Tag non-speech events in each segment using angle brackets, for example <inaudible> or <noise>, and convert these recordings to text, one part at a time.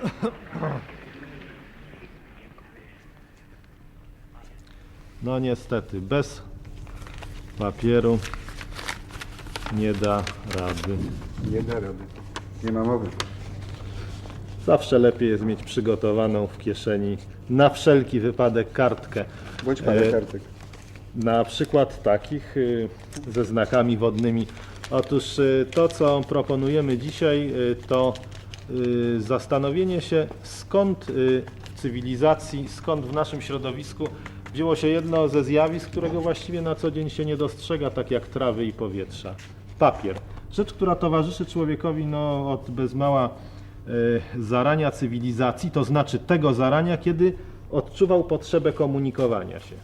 <coughs> No niestety, bez papieru nie da rady. Nie da rady. Nie ma mowy. Zawsze lepiej jest mieć przygotowaną w kieszeni na wszelki wypadek kartkę. Bądź parę E, kartek. Na przykład takich y, ze znakami wodnymi. Otóż y, to, co proponujemy dzisiaj, y, to zastanowienie się, skąd y, w cywilizacji, skąd w naszym środowisku wzięło się jedno ze zjawisk, którego właściwie na co dzień się nie dostrzega, tak jak trawy i powietrza. Papier. Rzecz, która towarzyszy człowiekowi no, od bez mała y, zarania cywilizacji, to znaczy tego zarania, kiedy odczuwał potrzebę komunikowania się.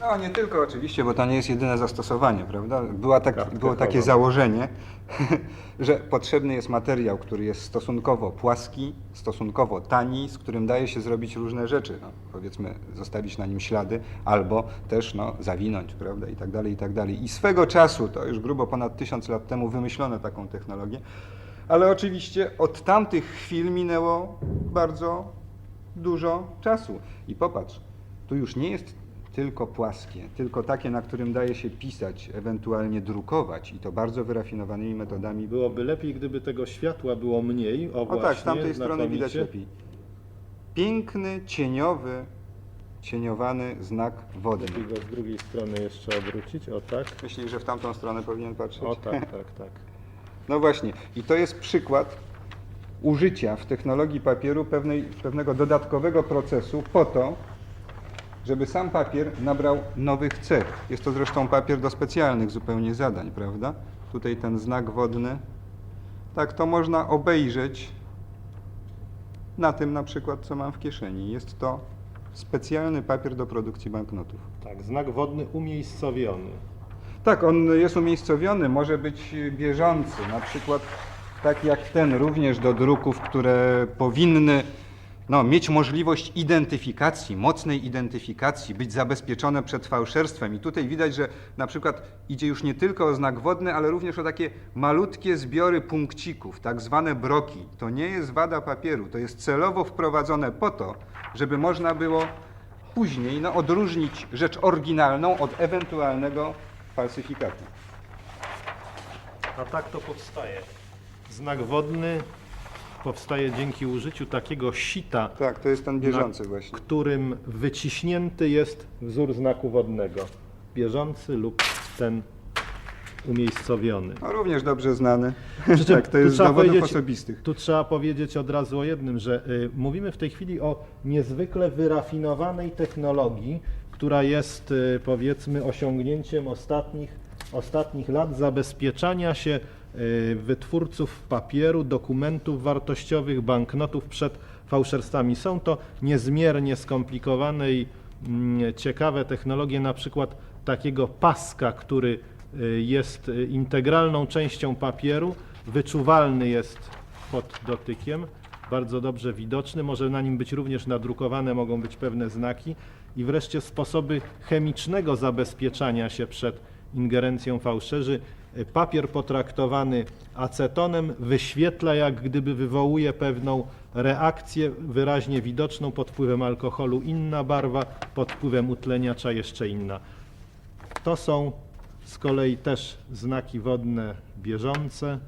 No nie tylko oczywiście, bo to nie jest jedyne zastosowanie, prawda? Była tak, Kartkę było takie założenie, <laughs> że potrzebny jest materiał, który jest stosunkowo płaski, stosunkowo tani, z którym daje się zrobić różne rzeczy. No, powiedzmy, zostawić na nim ślady, albo też no, zawinąć, prawda? I tak dalej, i tak dalej. I swego czasu, to już grubo ponad tysiąc lat temu, wymyślono taką technologię. Ale oczywiście od tamtych chwil minęło bardzo dużo czasu. I popatrz, tu już nie jest tylko płaskie, tylko takie, na którym daje się pisać, ewentualnie drukować i to bardzo wyrafinowanymi metodami. Byłoby lepiej, gdyby tego światła było mniej. O, O właśnie, tak, z tamtej strony widać znakomicie. lepiej. Piękny, cieniowy, cieniowany znak wodny. Lepiej go z drugiej strony jeszcze obrócić. O tak. Myślisz, że w tamtą stronę powinien patrzeć? O tak, tak, tak. <laughs> No właśnie, i to jest przykład użycia w technologii papieru pewnej, pewnego dodatkowego procesu po to, żeby sam papier nabrał nowych cech. Jest to zresztą papier do specjalnych zupełnie zadań, prawda? Tutaj ten znak wodny. Tak, to można obejrzeć na tym na przykład, co mam w kieszeni. Jest to specjalny papier do produkcji banknotów. Tak, znak wodny umiejscowiony. Tak, on jest umiejscowiony, może być bieżący, na przykład tak jak ten, również do druków, które powinny no, mieć możliwość identyfikacji, mocnej identyfikacji, być zabezpieczone przed fałszerstwem. I tutaj widać, że na przykład idzie już nie tylko o znak wodny, ale również o takie malutkie zbiory punkcików, tak zwane broki. To nie jest wada papieru, to jest celowo wprowadzone po to, żeby można było później no, odróżnić rzecz oryginalną od ewentualnego falsyfikatu. A tak to powstaje. Znak wodny powstaje dzięki użyciu takiego sita, Tak, to jest ten bieżący na właśnie. którym wyciśnięty jest wzór znaku wodnego. Bieżący lub ten umiejscowiony. No, również dobrze znany. Przy czym <laughs> tak, to tu jest z trzeba dowodów powiedzieć- osobistych. Tu trzeba powiedzieć od razu o jednym, że y, mówimy w tej chwili o niezwykle wyrafinowanej technologii, która jest y, powiedzmy osiągnięciem ostatnich, ostatnich lat zabezpieczania się wytwórców papieru, dokumentów wartościowych, banknotów przed fałszerstwami. Są to niezmiernie skomplikowane i mm, ciekawe technologie, na przykład takiego paska, który y, jest y, integralną częścią papieru, wyczuwalny jest pod dotykiem, bardzo dobrze widoczny, może na nim być również nadrukowane, mogą być pewne znaki i wreszcie sposoby chemicznego zabezpieczania się przed ingerencją fałszerzy. Papier potraktowany acetonem wyświetla, jak gdyby wywołuje pewną reakcję wyraźnie widoczną pod wpływem alkoholu, inna barwa, pod wpływem utleniacza jeszcze inna. To są z kolei też znaki wodne bieżące.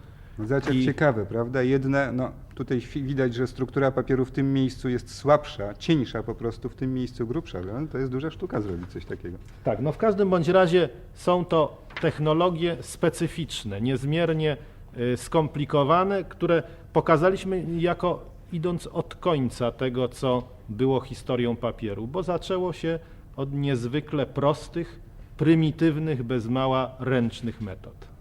Jak I- ciekawe, prawda? Jedne, no tutaj widać, że struktura papieru w tym miejscu jest słabsza, cieńsza po prostu, w tym miejscu grubsza. No, to jest duża sztuka zrobić coś takiego. Tak, no w każdym bądź razie są to technologie specyficzne, niezmiernie y, skomplikowane, które pokazaliśmy jako idąc od końca tego, co było historią papieru, bo zaczęło się od niezwykle prostych, prymitywnych, bez mała ręcznych metod.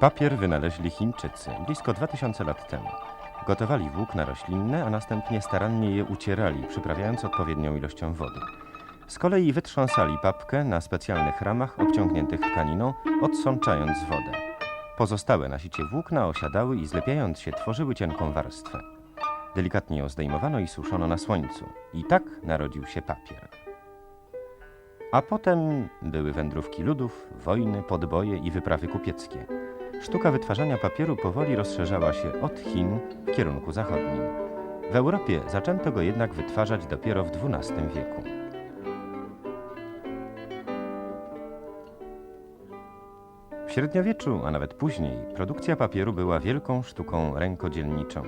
Papier wynaleźli Chińczycy blisko 2000 lat temu. Gotowali włókna roślinne, a następnie starannie je ucierali, przyprawiając odpowiednią ilością wody. Z kolei wytrząsali papkę na specjalnych ramach obciągniętych tkaniną, odsączając wodę. Pozostałe na sicie włókna osiadały i zlepiając się tworzyły cienką warstwę. Delikatnie ją zdejmowano i suszono na słońcu. I tak narodził się papier. A potem były wędrówki ludów, wojny, podboje i wyprawy kupieckie. Sztuka wytwarzania papieru powoli rozszerzała się od Chin w kierunku zachodnim. W Europie zaczęto go jednak wytwarzać dopiero w XII wieku. W średniowieczu, a nawet później, produkcja papieru była wielką sztuką rękodzielniczą.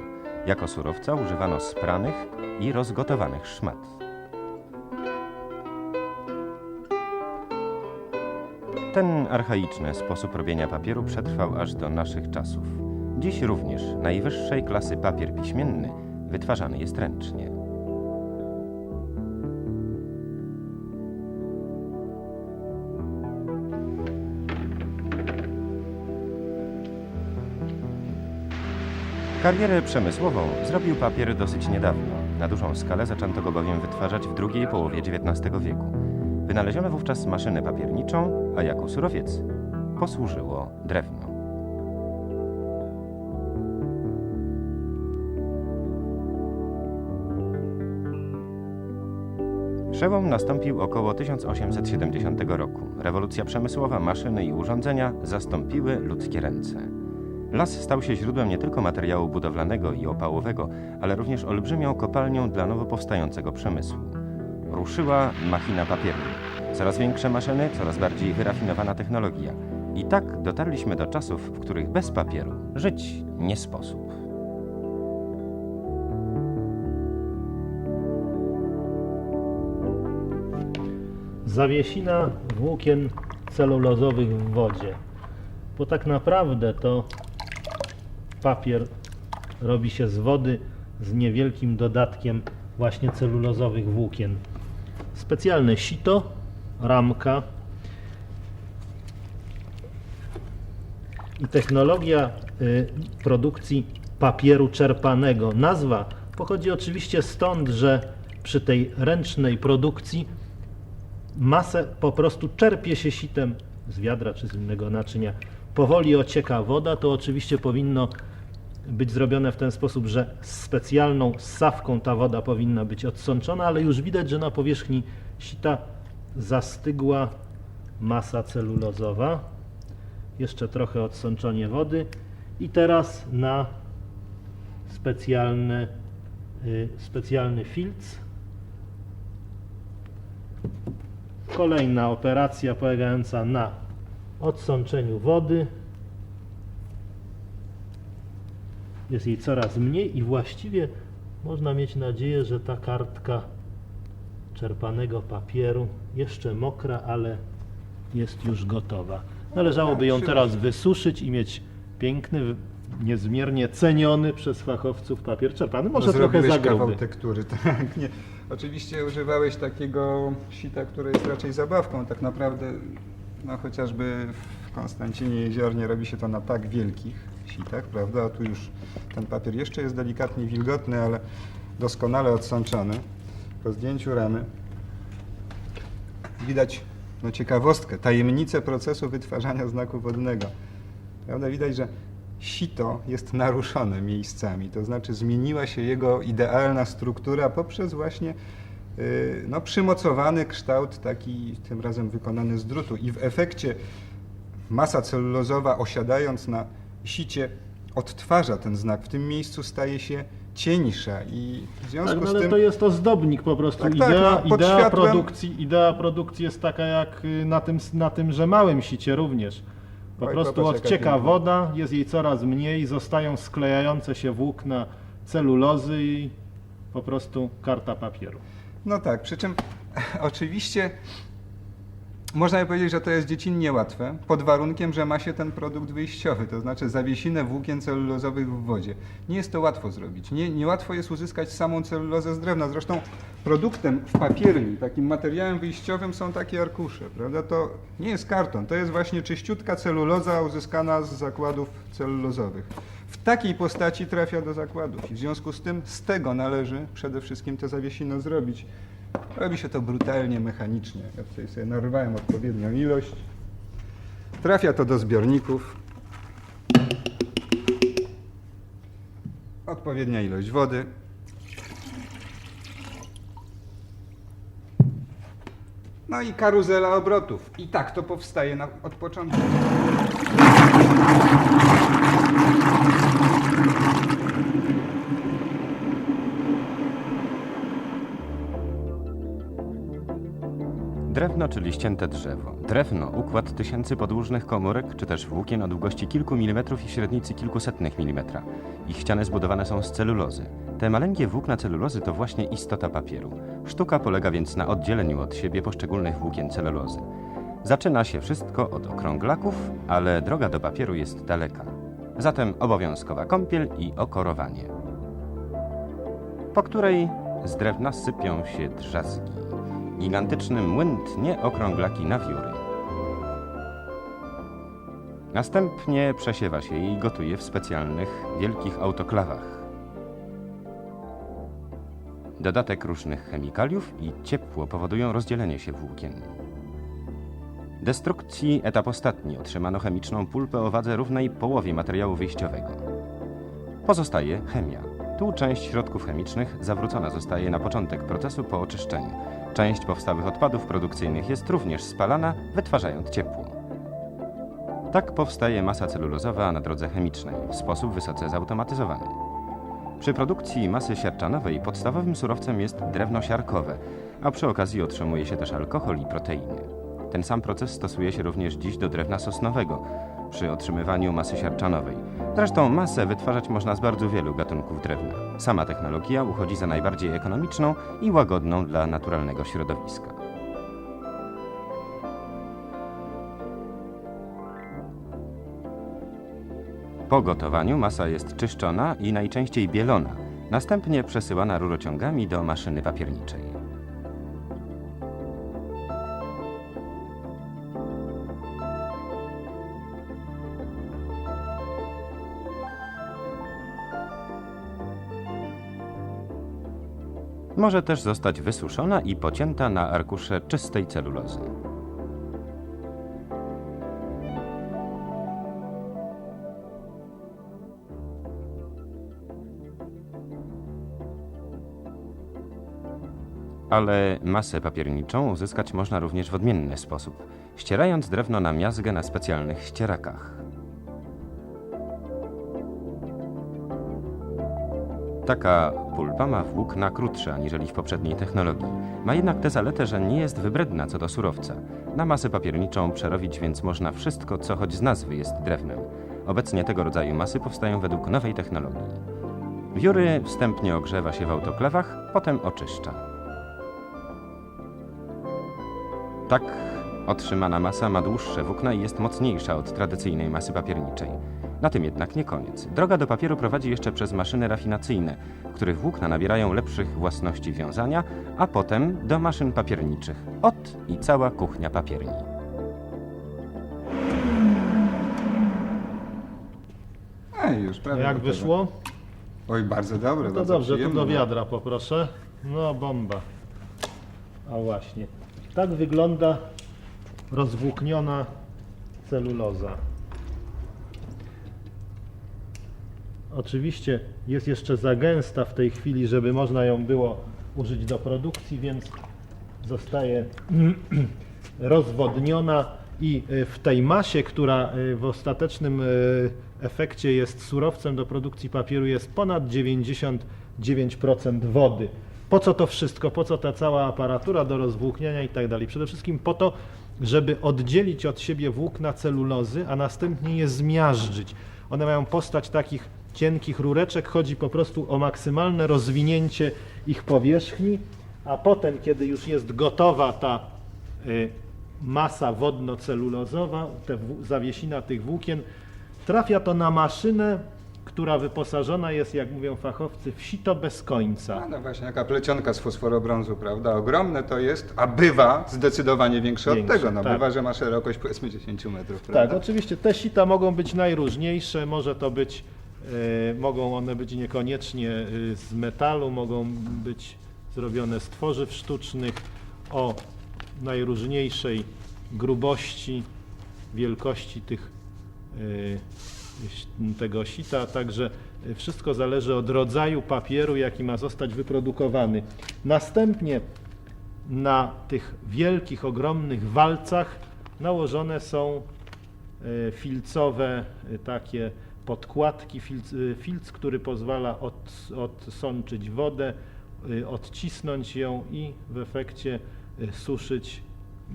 Jako surowca używano spranych i rozgotowanych szmat. Ten archaiczny sposób robienia papieru przetrwał aż do naszych czasów. Dziś również najwyższej klasy papier piśmienny wytwarzany jest ręcznie. Karierę przemysłową zrobił papier dosyć niedawno. Na dużą skalę zaczęto go bowiem wytwarzać w drugiej połowie XIX wieku. Wynaleziono wówczas maszynę papierniczą, a jako surowiec posłużyło drewno. Przełom nastąpił około 1870 roku. Rewolucja przemysłowa, maszyny i urządzenia zastąpiły ludzkie ręce. Las stał się źródłem nie tylko materiału budowlanego i opałowego, ale również olbrzymią kopalnią dla nowo powstającego przemysłu. Ruszyła machina papierna. Coraz większe maszyny, coraz bardziej wyrafinowana technologia. I tak dotarliśmy do czasów, w których bez papieru żyć nie sposób. Zawiesina włókien celulozowych w wodzie. Bo tak naprawdę to papier robi się z wody z niewielkim dodatkiem właśnie celulozowych włókien. Specjalne sito, ramka i technologia y, produkcji papieru czerpanego. Nazwa pochodzi oczywiście stąd, że przy tej ręcznej produkcji masę po prostu czerpie się sitem z wiadra czy z innego naczynia. Powoli ocieka woda, to oczywiście powinno być zrobione w ten sposób, że specjalną ssawką ta woda powinna być odsączona, ale już widać, że na powierzchni sita zastygła masa celulozowa. Jeszcze trochę odsączenie wody i teraz na specjalny, specjalny filc Kolejna operacja polegająca na odsączeniu wody. Jest jej coraz mniej i właściwie można mieć nadzieję, że ta kartka czerpanego papieru jeszcze mokra, ale jest już gotowa. Należałoby ją teraz wysuszyć i mieć piękny, niezmiernie ceniony przez fachowców papier czerpany. Może No, trochę za gruby. tektury, <laughs> tak. Nie. Oczywiście używałeś takiego sita, które jest raczej zabawką. Tak naprawdę, no chociażby w Konstancinie Jeziornie robi się to na tak wielkich sitach, prawda? A tu już ten papier jeszcze jest delikatnie wilgotny, ale doskonale odsączony. Po zdjęciu ramy widać no, ciekawostkę, tajemnicę procesu wytwarzania znaku wodnego. Prawda? Widać, że sito jest naruszone miejscami, to znaczy zmieniła się jego idealna struktura poprzez właśnie y, no, przymocowany kształt, taki tym razem wykonany z drutu. I w efekcie masa celulozowa osiadając na sicie odtwarza ten znak. W tym miejscu staje się cieńsza i w związku Tak, no z ale tym... to jest ozdobnik po prostu. Tak, tak, idea, no, pod idea, światłem- produkcji, idea produkcji jest taka jak y, na tym, na tym, że małym sicie również. Po Oj, prostu popatrz, odcieka woda, jest jej coraz mniej, zostają sklejające się włókna celulozy i po prostu karta papieru. No tak, przy czym <laughs> oczywiście można by powiedzieć, że to jest dziecinnie łatwe, pod warunkiem, że ma się ten produkt wyjściowy, to znaczy zawiesinę włókien celulozowych w wodzie. Nie jest to łatwo zrobić. Nie, niełatwo jest uzyskać samą celulozę z drewna. Zresztą produktem w papierni, takim materiałem wyjściowym są takie arkusze, prawda? To nie jest karton, to jest właśnie czyściutka celuloza uzyskana z zakładów celulozowych. W takiej postaci trafia do zakładów i w związku z tym z tego należy przede wszystkim tę zawiesino zrobić. Robi się to brutalnie, mechanicznie. Ja tutaj sobie narwałem odpowiednią ilość. Trafia to do zbiorników. Odpowiednia ilość wody. No i karuzela obrotów. I tak to powstaje na, od początku. Drewno, czyli ścięte drzewo. Drewno, układ tysięcy podłużnych komórek, czy też włókien o długości kilku milimetrów i średnicy kilkusetnych milimetra. Ich ściany zbudowane są z celulozy. Te maleńkie włókna celulozy to właśnie istota papieru. Sztuka polega więc na oddzieleniu od siebie poszczególnych włókien celulozy. Zaczyna się wszystko od okrąglaków, ale droga do papieru jest daleka. Zatem obowiązkowa kąpiel i okorowanie, po której z drewna sypią się drzazgi. Gigantyczny młyn tnie okrąglaki na wióry. Następnie przesiewa się i gotuje w specjalnych, wielkich autoklawach. Dodatek różnych chemikaliów i ciepło powodują rozdzielenie się włókien. Destrukcji etap ostatni otrzymano chemiczną pulpę o wadze równej połowie materiału wyjściowego. Pozostaje chemia. Tu część środków chemicznych zawrócona zostaje na początek procesu po oczyszczeniu. Część powstałych odpadów produkcyjnych jest również spalana, wytwarzając ciepło. Tak powstaje masa celulozowa na drodze chemicznej w sposób wysoce zautomatyzowany. Przy produkcji masy siarczanowej podstawowym surowcem jest drewno siarkowe, a przy okazji otrzymuje się też alkohol i proteiny. Ten sam proces stosuje się również dziś do drewna sosnowego przy otrzymywaniu masy siarczanowej. Zresztą masę wytwarzać można z bardzo wielu gatunków drewna. Sama technologia uchodzi za najbardziej ekonomiczną i łagodną dla naturalnego środowiska. Po gotowaniu masa jest czyszczona i najczęściej bielona, następnie przesyłana rurociągami do maszyny papierniczej. Może też zostać wysuszona i pocięta na arkusze czystej celulozy. Ale masę papierniczą uzyskać można również w odmienny sposób, ścierając drewno na miazgę na specjalnych ścierakach. Taka pulpa ma włókna krótsze aniżeli w poprzedniej technologii. Ma jednak tę zaletę, że nie jest wybredna co do surowca. Na masę papierniczą przerobić więc można wszystko, co choć z nazwy jest drewnem. Obecnie tego rodzaju masy powstają według nowej technologii. Wióry wstępnie ogrzewa się w autoklawach, potem oczyszcza. Tak otrzymana masa ma dłuższe włókna i jest mocniejsza od tradycyjnej masy papierniczej. Na tym jednak nie koniec. Droga do papieru prowadzi jeszcze przez maszyny rafinacyjne, których włókna nabierają lepszych własności wiązania, a potem do maszyn papierniczych. Ot i cała kuchnia papierni. A już prawie Jak gotowe. wyszło? Oj, bardzo dobre. No to bardzo dobrze, to przyjemne. do wiadra poproszę. No bomba. A właśnie. Tak wygląda rozwłókniona celuloza. Oczywiście jest jeszcze za gęsta w tej chwili, żeby można ją było użyć do produkcji, więc zostaje <clears throat> rozwodniona i y, w tej masie, która y, w ostatecznym y, efekcie jest surowcem do produkcji papieru, jest ponad 99% wody. Po co to wszystko? Po co ta cała aparatura do rozwłókniania i tak dalej? Przede wszystkim po to, żeby oddzielić od siebie włókna celulozy, a następnie je zmiażdżyć. One mają postać takich cienkich rureczek, chodzi po prostu o maksymalne rozwinięcie ich powierzchni, a potem, kiedy już jest gotowa ta y, masa wodno-celulozowa, zawiesina tych włókien, trafia to na maszynę, która wyposażona jest, jak mówią fachowcy, w sito bez końca. A no właśnie, jaka plecionka z fosforobrązu, prawda? Ogromne to jest, a bywa zdecydowanie większe, Większe, od tego. No tak. bywa, że ma szerokość powiedzmy 10 metrów, Tak, prawda? oczywiście te sita mogą być najróżniejsze, może to być, mogą one być niekoniecznie e, z metalu, mogą być zrobione z tworzyw sztucznych o najróżniejszej grubości, wielkości tych e, tego sita, także wszystko zależy od rodzaju papieru, jaki ma zostać wyprodukowany. Następnie na tych wielkich, ogromnych walcach nałożone są e, filcowe e, takie podkładki, filc, e, filc który pozwala od, odsączyć wodę, e, odcisnąć ją i w efekcie e, suszyć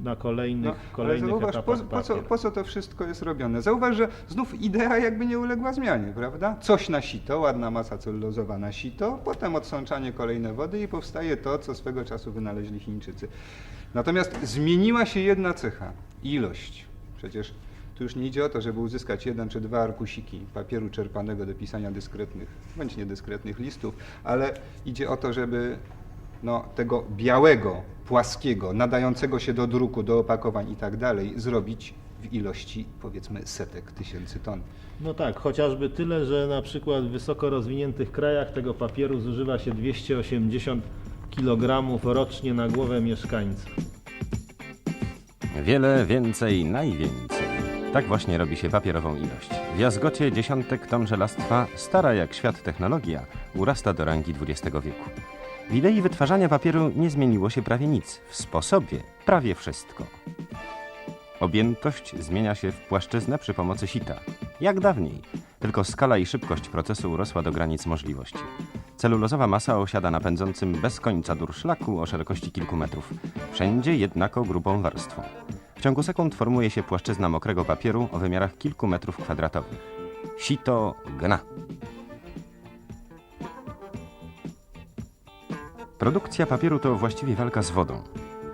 na kolejnych, No, kolejnych zauważ, po, etapach po, co, papier. po co to wszystko jest robione? Zauważ, że znów idea jakby nie uległa zmianie, prawda? Coś na sito, ładna masa celulozowa na sito, potem odsączanie kolejne wody i powstaje to, co swego czasu wynaleźli Chińczycy. Natomiast zmieniła się jedna cecha, ilość. Przecież tu już nie idzie o to, żeby uzyskać jeden czy dwa arkusiki papieru czerpanego do pisania dyskretnych, bądź niedyskretnych listów, ale idzie o to, żeby no, tego białego, płaskiego, nadającego się do druku, do opakowań i tak dalej, zrobić w ilości powiedzmy setek tysięcy ton. No tak, chociażby tyle, że na przykład w wysoko rozwiniętych krajach tego papieru zużywa się 280 kg rocznie na głowę mieszkańca. Wiele, więcej, najwięcej. Tak właśnie robi się papierową ilość. W jazgocie dziesiątek ton żelastwa, stara jak świat technologia, urasta do rangi XX wieku. W idei wytwarzania papieru nie zmieniło się prawie nic, w sposobie prawie wszystko. Objętość zmienia się w płaszczyznę przy pomocy sita. Jak dawniej, tylko skala i szybkość procesu urosła do granic możliwości. Celulozowa masa osiada na pędzącym bez końca durszlaku o szerokości kilku metrów, wszędzie jednako grubą warstwą. Ciągu sekund formuje się płaszczyzna mokrego papieru o wymiarach kilku metrów kwadratowych. Sito gna. Produkcja papieru to właściwie walka z wodą.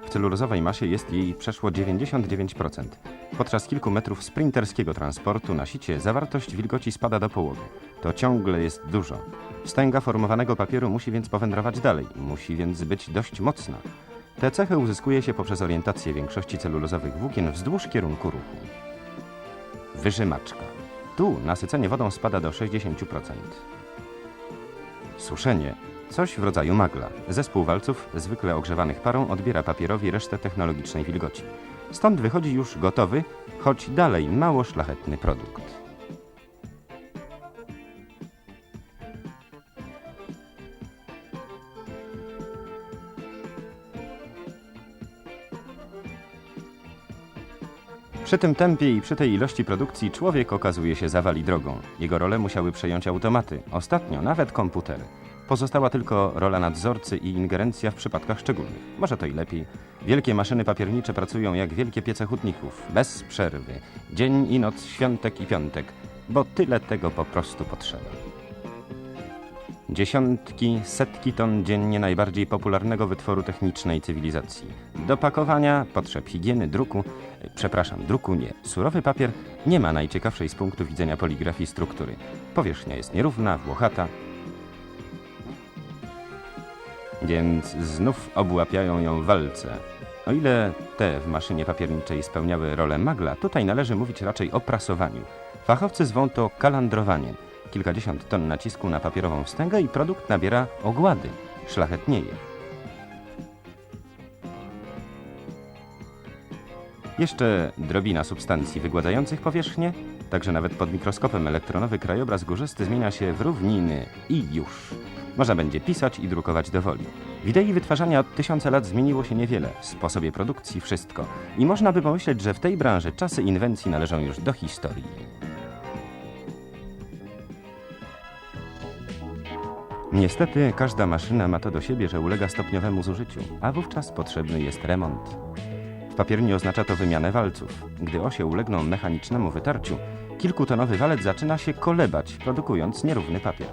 W celulozowej masie jest jej przeszło 99%. Podczas kilku metrów sprinterskiego transportu na sicie zawartość wilgoci spada do połowy. To ciągle jest dużo. Wstęga formowanego papieru musi więc powędrować dalej, musi więc być dość mocna. Tę cechę uzyskuje się poprzez orientację większości celulozowych włókien wzdłuż kierunku ruchu. Wyżymaczka. Tu nasycenie wodą spada do 60%. Suszenie. Coś w rodzaju magla. Zespół walców, zwykle ogrzewanych parą, odbiera papierowi resztę technologicznej wilgoci. Stąd wychodzi już gotowy, choć dalej mało szlachetny produkt. Przy tym tempie i przy tej ilości produkcji człowiek okazuje się zawali drogą. Jego rolę musiały przejąć automaty, ostatnio nawet komputery. Pozostała tylko rola nadzorcy i ingerencja w przypadkach szczególnych. Może to i lepiej. Wielkie maszyny papiernicze pracują jak wielkie piece hutników, bez przerwy. Dzień i noc, świątek i piątek, bo tyle tego po prostu potrzeba. Dziesiątki, setki ton dziennie najbardziej popularnego wytworu technicznej cywilizacji. Do pakowania, potrzeb higieny, druku, przepraszam, druku nie. Surowy papier nie ma najciekawszej z punktu widzenia poligrafii struktury. Powierzchnia jest nierówna, włochata, więc znów obłapiają ją walce. O ile te w maszynie papierniczej spełniały rolę magla, tutaj należy mówić raczej o prasowaniu. Fachowcy zwą to kalandrowanie. Kilkadziesiąt ton nacisku na papierową wstęgę i produkt nabiera ogłady, szlachetnieje. Jeszcze drobina substancji wygładzających powierzchnię, także nawet pod mikroskopem elektronowy krajobraz górzysty zmienia się w równiny i już. Można będzie pisać i drukować do woli. W idei wytwarzania od tysiąca lat zmieniło się niewiele, w sposobie produkcji wszystko. I można by pomyśleć, że w tej branży czasy inwencji należą już do historii. Niestety każda maszyna ma to do siebie, że ulega stopniowemu zużyciu, a wówczas potrzebny jest remont. W papierni oznacza to wymianę walców. Gdy osie ulegną mechanicznemu wytarciu, kilkutonowy walec zaczyna się kolebać, produkując nierówny papier.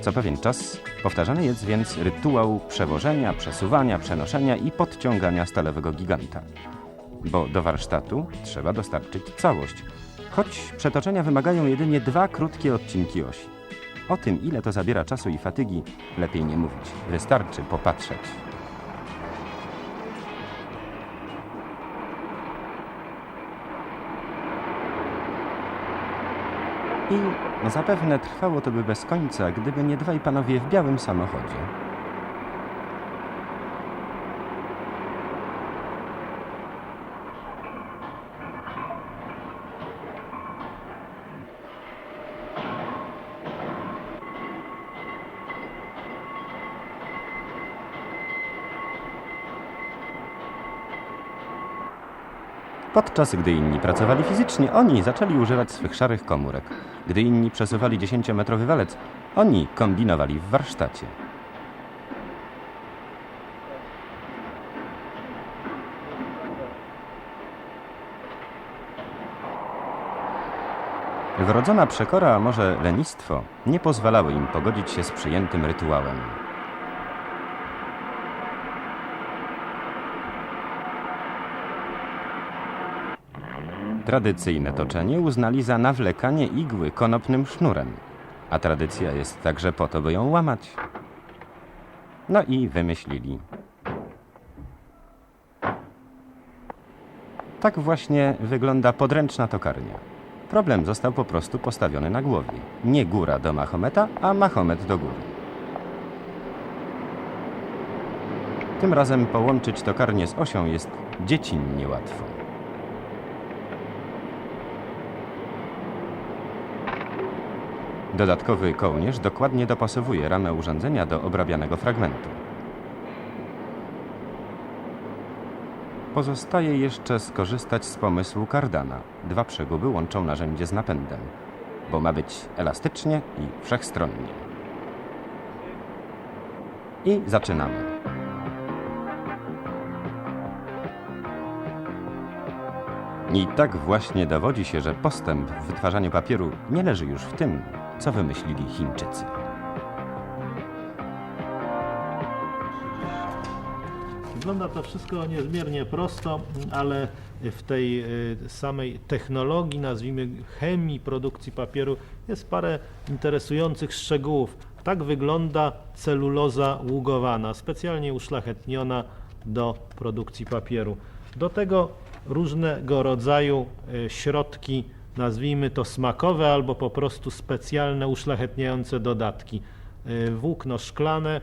Co pewien czas powtarzany jest więc rytuał przewożenia, przesuwania, przenoszenia i podciągania stalowego giganta. Bo do warsztatu trzeba dostarczyć całość, choć przetoczenia wymagają jedynie dwa krótkie odcinki osi. O tym, ile to zabiera czasu i fatygi, lepiej nie mówić. Wystarczy popatrzeć. I zapewne trwało to by bez końca, gdyby nie dwaj panowie w białym samochodzie. Podczas gdy inni pracowali fizycznie, oni zaczęli używać swych szarych komórek. Gdy inni przesuwali 10-metrowy walec, oni kombinowali w warsztacie. Wrodzona przekora, a może lenistwo, nie pozwalały im pogodzić się z przyjętym rytuałem. Tradycyjne toczenie uznali za nawlekanie igły konopnym sznurem, a tradycja jest także po to, by ją łamać. No i wymyślili. Tak właśnie wygląda podręczna tokarnia. Problem został po prostu postawiony na głowie. Nie góra do Mahometa, a Mahomet do góry. Tym razem połączyć tokarnię z osią jest dziecinnie łatwo. Dodatkowy kołnierz dokładnie dopasowuje ramę urządzenia do obrabianego fragmentu. Pozostaje jeszcze skorzystać z pomysłu kardana. Dwa przeguby łączą narzędzie z napędem, bo ma być elastycznie i wszechstronnie. I zaczynamy. I tak właśnie dowodzi się, że postęp w wytwarzaniu papieru nie leży już w tym, co wymyślili Chińczycy. Wygląda to wszystko niezmiernie prosto, ale w tej y, samej technologii, nazwijmy chemii produkcji papieru, jest parę interesujących szczegółów. Tak wygląda celuloza ługowana, specjalnie uszlachetniona do produkcji papieru. Do tego różnego rodzaju y, środki, nazwijmy to smakowe albo po prostu specjalne uszlachetniające dodatki. Y, Włókno szklane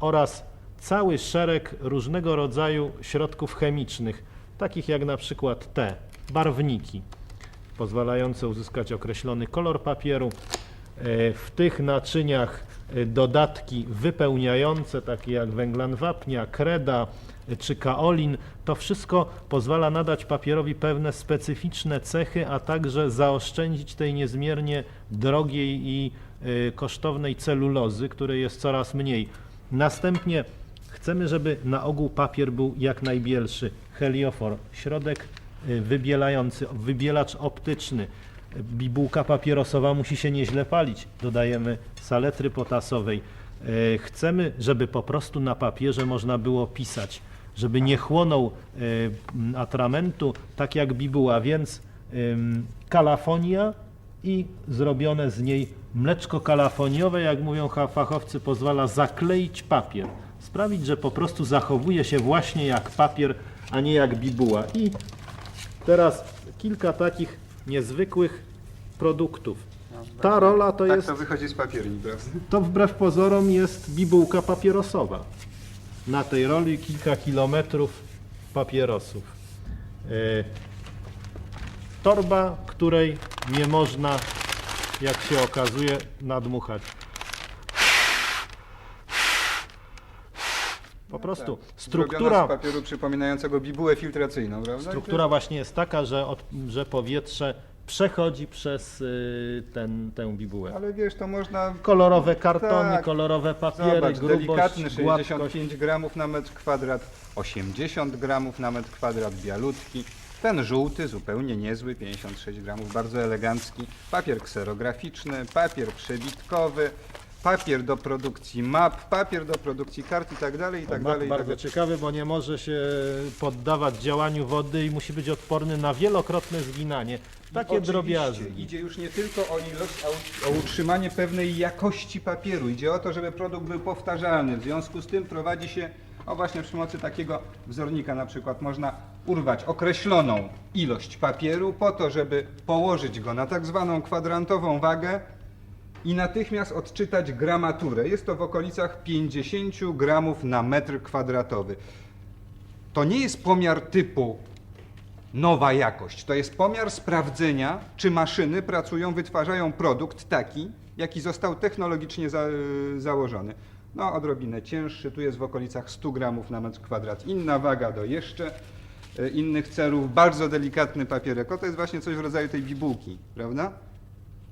oraz cały szereg różnego rodzaju środków chemicznych, takich jak na przykład te barwniki, pozwalające uzyskać określony kolor papieru. E, W tych naczyniach e, dodatki wypełniające, takie jak węglan wapnia, kreda czy kaolin, to wszystko pozwala nadać papierowi pewne specyficzne cechy, a także zaoszczędzić tej niezmiernie drogiej i e, kosztownej celulozy, której jest coraz mniej. Następnie chcemy, żeby na ogół papier był jak najbielszy. Heliofor, środek y, wybielający, wybielacz optyczny. Bibułka papierosowa musi się nieźle palić. Dodajemy saletry potasowej. E, Chcemy, żeby po prostu na papierze można było pisać, żeby nie chłonął e, atramentu tak jak bibuła, więc kalafonia i zrobione z niej mleczko kalafoniowe, jak mówią fachowcy, pozwala zakleić papier. Sprawić, że po prostu zachowuje się właśnie jak papier, a nie jak bibuła. I teraz kilka takich niezwykłych produktów. Ta rola to tak jest, to wychodzi z papierni, prawda? to wbrew pozorom jest bibułka papierosowa. Na tej roli kilka kilometrów papierosów. E, Torba, której nie można, jak się okazuje, nadmuchać. Po prostu Zrobiona struktura, z papieru przypominającego bibułę filtracyjną, prawda? struktura właśnie jest taka, że, od, że powietrze przechodzi przez y, ten, tę bibułę. Ale wiesz, to można... Kolorowe kartony, Tak. kolorowe papiery, Zobacz, grubość, delikatny gładkość. 65 gramów na metr kwadrat, 80 gramów na metr kwadrat, bialutki. Ten żółty, zupełnie niezły, 56 gramów, bardzo elegancki. Papier kserograficzny, papier przebitkowy, papier do produkcji map, papier do produkcji kart i tak dalej, i tak dalej. i tak bardzo dalej. ciekawy, bo nie może się poddawać działaniu wody i musi być odporny na wielokrotne zginanie. Takie Oczywiście drobiazgi. Idzie już nie tylko o ilość, a u- o utrzymanie pewnej jakości papieru. Idzie o to, żeby produkt był powtarzalny. W związku z tym prowadzi się, o właśnie przy pomocy takiego wzornika na przykład można urwać określoną ilość papieru po to, żeby położyć go na tak zwaną kwadrantową wagę i natychmiast odczytać gramaturę. Jest to w okolicach 50 gramów na metr kwadratowy. To nie jest pomiar typu nowa jakość. To jest pomiar sprawdzenia, czy maszyny pracują, wytwarzają produkt taki, jaki został technologicznie za, założony. No, odrobinę cięższy, tu jest w okolicach 100 gramów na metr kwadrat. Inna waga do jeszcze e, innych celów, bardzo delikatny papierek. O, to jest właśnie coś w rodzaju tej bibułki, prawda?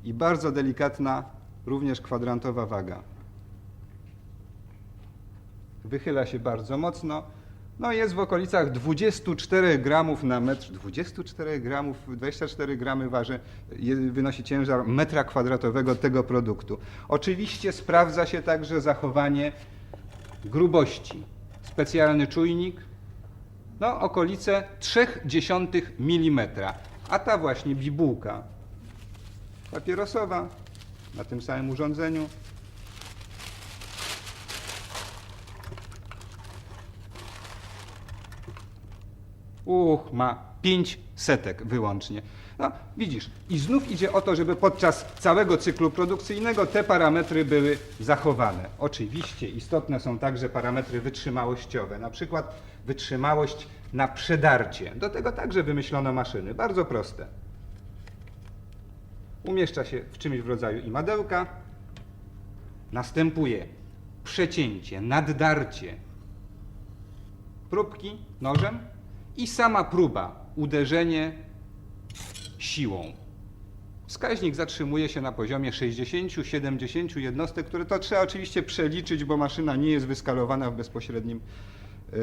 I bardzo delikatna, również kwadrantowa waga. Wychyla się bardzo mocno. No jest w okolicach 24 gramów na metr. 24 gramów, 24 gramy waży, wynosi ciężar metra kwadratowego tego produktu. Oczywiście sprawdza się także zachowanie grubości. Specjalny czujnik, no okolice 0,3 mm. A ta właśnie bibułka papierosowa na tym samym urządzeniu Uch, ma pięć setek wyłącznie. No, widzisz, i znów idzie o to, żeby podczas całego cyklu produkcyjnego te parametry były zachowane. Oczywiście istotne są także parametry wytrzymałościowe, na przykład wytrzymałość na przedarcie. Do tego także wymyślono maszyny, bardzo proste. Umieszcza się w czymś w rodzaju imadełka, następuje przecięcie, naddarcie próbki nożem i sama próba, uderzenie siłą. Wskaźnik zatrzymuje się na poziomie 60-70 jednostek, które to trzeba oczywiście przeliczyć, bo maszyna nie jest wyskalowana w, bezpośrednim, yy,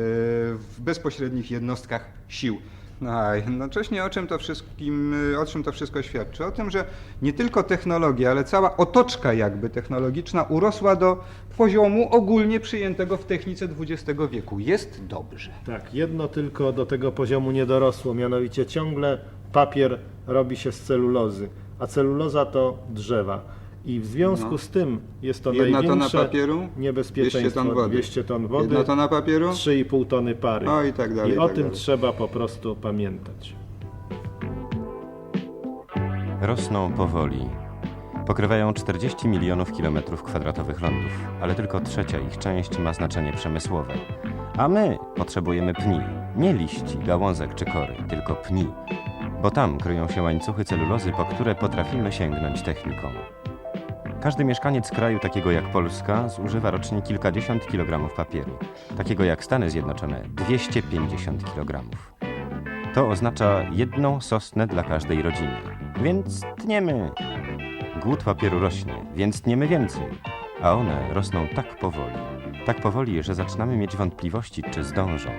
w bezpośrednich jednostkach sił. Aj, jednocześnie o czym, to wszystkim, yy, o czym to wszystko świadczy? O tym, że nie tylko technologia, ale cała otoczka jakby technologiczna urosła do poziomu ogólnie przyjętego w technice XX wieku. Jest dobrze. Tak, jedno tylko do tego poziomu nie dorosło, mianowicie ciągle papier robi się z celulozy, a celuloza to drzewa. I w związku No. z tym jest to Jedna tona największe papieru, niebezpieczeństwo. 200 ton wody. 200 ton wody, Jedna tona papieru, 3,5 tony pary. No i tak dalej, I i o tak tym dalej. trzeba po prostu pamiętać. Rosną powoli. Pokrywają 40 milionów kilometrów kwadratowych lądów, ale tylko trzecia ich część ma znaczenie przemysłowe. A my potrzebujemy pni. Nie liści, gałązek czy kory, tylko pni. Bo tam kryją się łańcuchy celulozy, po które potrafimy sięgnąć techniką. Każdy mieszkaniec kraju takiego jak Polska zużywa rocznie kilkadziesiąt kilogramów papieru. Takiego jak Stany Zjednoczone 250 kilogramów. To oznacza jedną sosnę dla każdej rodziny. Więc tniemy. Głód papieru rośnie, więc tniemy więcej. A one rosną tak powoli, tak powoli, że zaczynamy mieć wątpliwości, czy zdążą.